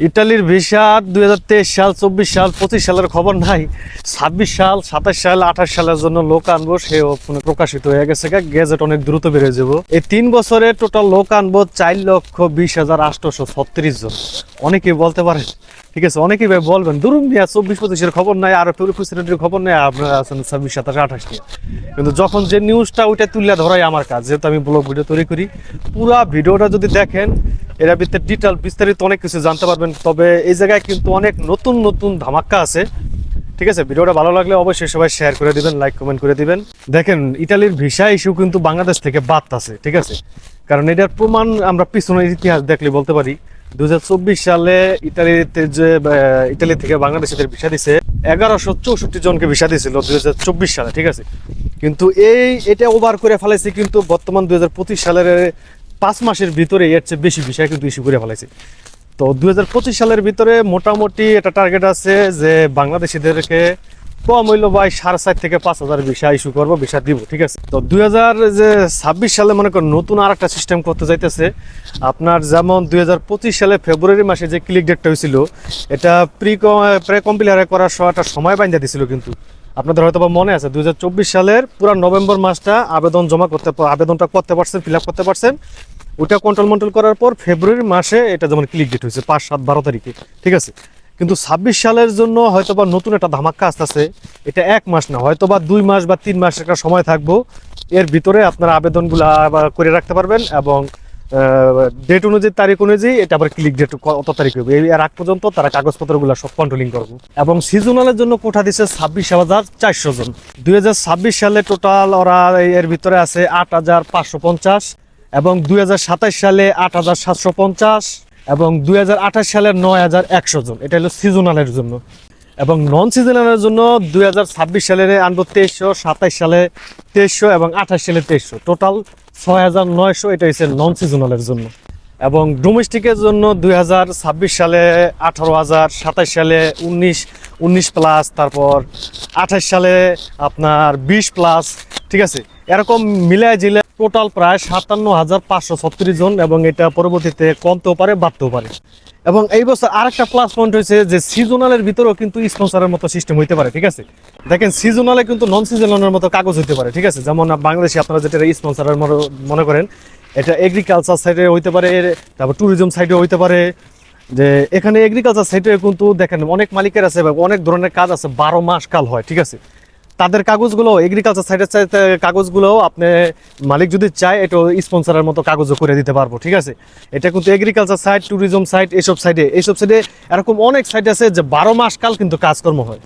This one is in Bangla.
ইটালির ভিসা দু হাজার তেইশ সাল, চব্বিশ সাল, পঁচিশ সালের খবর নাই। ছাব্বিশ সাল, সাতাশ সাল, আঠাশ সালের জন্য লোক আনব সে প্রকাশিত হয়ে গেছে। গেজেট অনেক দ্রুত বেড়ে যাব। এই তিন বছরে টোটাল লোক আনব চার লক্ষ বিশ হাজার আটশোশো ছত্রিশ জন। অনেকেই বলতে পারেন, ঠিক আছে, অনেকেই ভাই বলবেন ধরুন মিয়া, চব্বিশ পঁচিশের খবর নাই, আর প্রেসিডেন্টের খবর নেই, আপনারা আছেন ছাব্বিশ, সাতাশ, আঠাশ নিয়ে। কিন্তু যখন যে নিউজটা ওইটা তুলে ধরাই আমার কাজ, যেহেতু আমি ব্লগ ভিডিও তৈরি করি, পুরা ভিডিওটা যদি দেখেন এর ভিতরে ডিটেল বিস্তারিত অনেক কিছু জানতে পারবেন। তবে এই জায়গায় কিন্তু অনেক নতুন নতুন ধামাক্কা আছে। ঠিক আছে? ভিডিওটা ভালো লাগলে অবশ্যই সবাই শেয়ার করে দিবেন লাইক কমেন্ট করে দিবেন। দেখেন ইটালির ভিসা ইস্যু কিন্তু বাংলাদেশ থেকে বাদ আছে, ঠিক আছে? কারণ এটার প্রমাণ আমরা পিছনের ইতিহাস দেখলে বলতে পারি। দুই হাজার চব্বিশ সালে ইটালিতে যে ইটালি থেকে বাংলাদেশিদের ভিসা দিছে, এগারোশো চৌষট্টি জনকে ভিসা দিয়েছিল দুই হাজার চব্বিশ সালে, ঠিক আছে? কিন্তু এই, এটা ওভার করে ফেলাইছে কিন্তু বর্তমান দুই হাজার পঁচিশ সালের পাঁচ মাসের ভিতরে এর চেয়ে বেশি বিষয় কিন্তু ইস্যু করে ফেলাইছে। তো দুই সালের ভিতরে মোটামুটি একটা টার্গেট আছে যে বাংলাদেশিদেরকে কম হইল ভাই সাড়ে চার থেকে পাঁচ হাজার ভিসা ইস্যু করব, ভিসা দিব, ঠিক আছে? তো দুই হাজার যে ছাব্বিশ সালে মনে করেন নতুন আর একটা সিস্টেম করতে যাইতেছে। আপনার যেমন দুই পঁচিশ সালে ফেব্রুয়ারি মাসে যে ক্লিক ডেটটা হয়েছিল এটা প্রি প্রে কম্পিলারে করার সময় একটা সময় বাইন্ধা দিছিল কিন্তু। আপনাদের হয়তো মনে আছে দু হাজার চব্বিশ সালের পুরো নভেম্বর মাসটা আবেদন জমা করতে আবেদনটা করতে পারছেন ফিল করতে পারছেন। ওটা কন্ট্রোল মন্ট্রোল করার পর ফেব্রুয়ারি মাসে এটা যেমন ক্লিক ডেট হয়েছে, পাঁচ, সাত, বারো তারিখে, ঠিক আছে? কিন্তু ছাব্বিশ সালের জন্য হয়তো বা নতুন একটা ধামাক্কা আসতেছে, এটা এক মাস না হয়তো বা দুই মাস বা তিন মাস একটা সময় থাকব। এর ভিতরে আপনারা আবেদনগুলো করে রাখতে পারবেন এবং ডেট অনুযায়ী, তারিখ অনুযায়ী এটা আবার ক্লিক ডেট কত তারিখ হবে? এর আগ পর্যন্ত তারা কাগজপত্রগুলো সব কন্ট্রোলিং করব। এবং সিজনালের জন্য কোঠা দিচ্ছে ছাব্বিশ হাজার চারশো জন। দুই হাজার ছাব্বিশ সালে টোটাল ওরা এর ভিতরে আছে আট হাজার পাঁচশো পঞ্চাশ এবং দুই সালে আট হাজার সাতশো পঞ্চাশ এবং দুই হাজার আঠাশ সালে নয় হাজার একশো জন। এটা হলো সিজনালের জন্য। এবং নন সিজনালের জন্য দুই সালের আনব তেইশশো, সাতাইশ সালে তেইশশো এবং আঠাশ সালে তেইশশো। টোটাল ছয় হাজার নয়শো এটা হচ্ছে নন সিজনালের জন্য। এবং ডোমেস্টিকের জন্য দুই হাজার ছাব্বিশ সালে আঠারো হাজার সাতাশ সালে উনিশ উনিশ প্লাস তারপর আঠাশ সালে আপনার বিশ প্লাস ঠিক আছে? এরকম মিলায় জিলে টোটাল প্রায় সাতান্ন হাজার পাঁচশো ছত্রিশ জন এবং এটা পরবর্তীতে কমতেও পারে, বাড়তেও পারে। এবং এই বছর আরেকটা প্লাস পয়েন্ট হয়েছে যে সিজনালের ভিতরেও কিন্তু স্পন্সরের মতো সিস্টেম হইতে পারে, ঠিক আছে? দেখেন সিজনালে কিন্তু নন সিজনালের মতো কাগজ হইতে পারে, ঠিক আছে? যেমন বাংলাদেশে আপনারা যেটা স্পন্সরের মনে করেন, এটা এগ্রিকালচার সাইডে হইতে পারে, তারপর ট্যুরিজম সাইডে হইতে পারে। যে এখানে এগ্রিকালচার সাইডে কিন্তু দেখেন, অনেক মালিকের আছে অনেক ধরনের কাজ আছে, বারো মাস কাল হয়, ঠিক আছে? তাদের কাগজগুলো এগ্রিকালচার সাইডের সাইড কাগজগুলো আপনি মালিক যদি চায়, এটা স্পন্সারের মতো কাগজও করে দিতে পারব, ঠিক আছে? এটা কিন্তু এগ্রিকালচার সাইড ট্যুরিজম সাইট এসব সাইডে এইসব সাইডে এরকম অনেক সাইড আছে যে বারো মাস কাল কিন্তু কাজকর্ম হয়।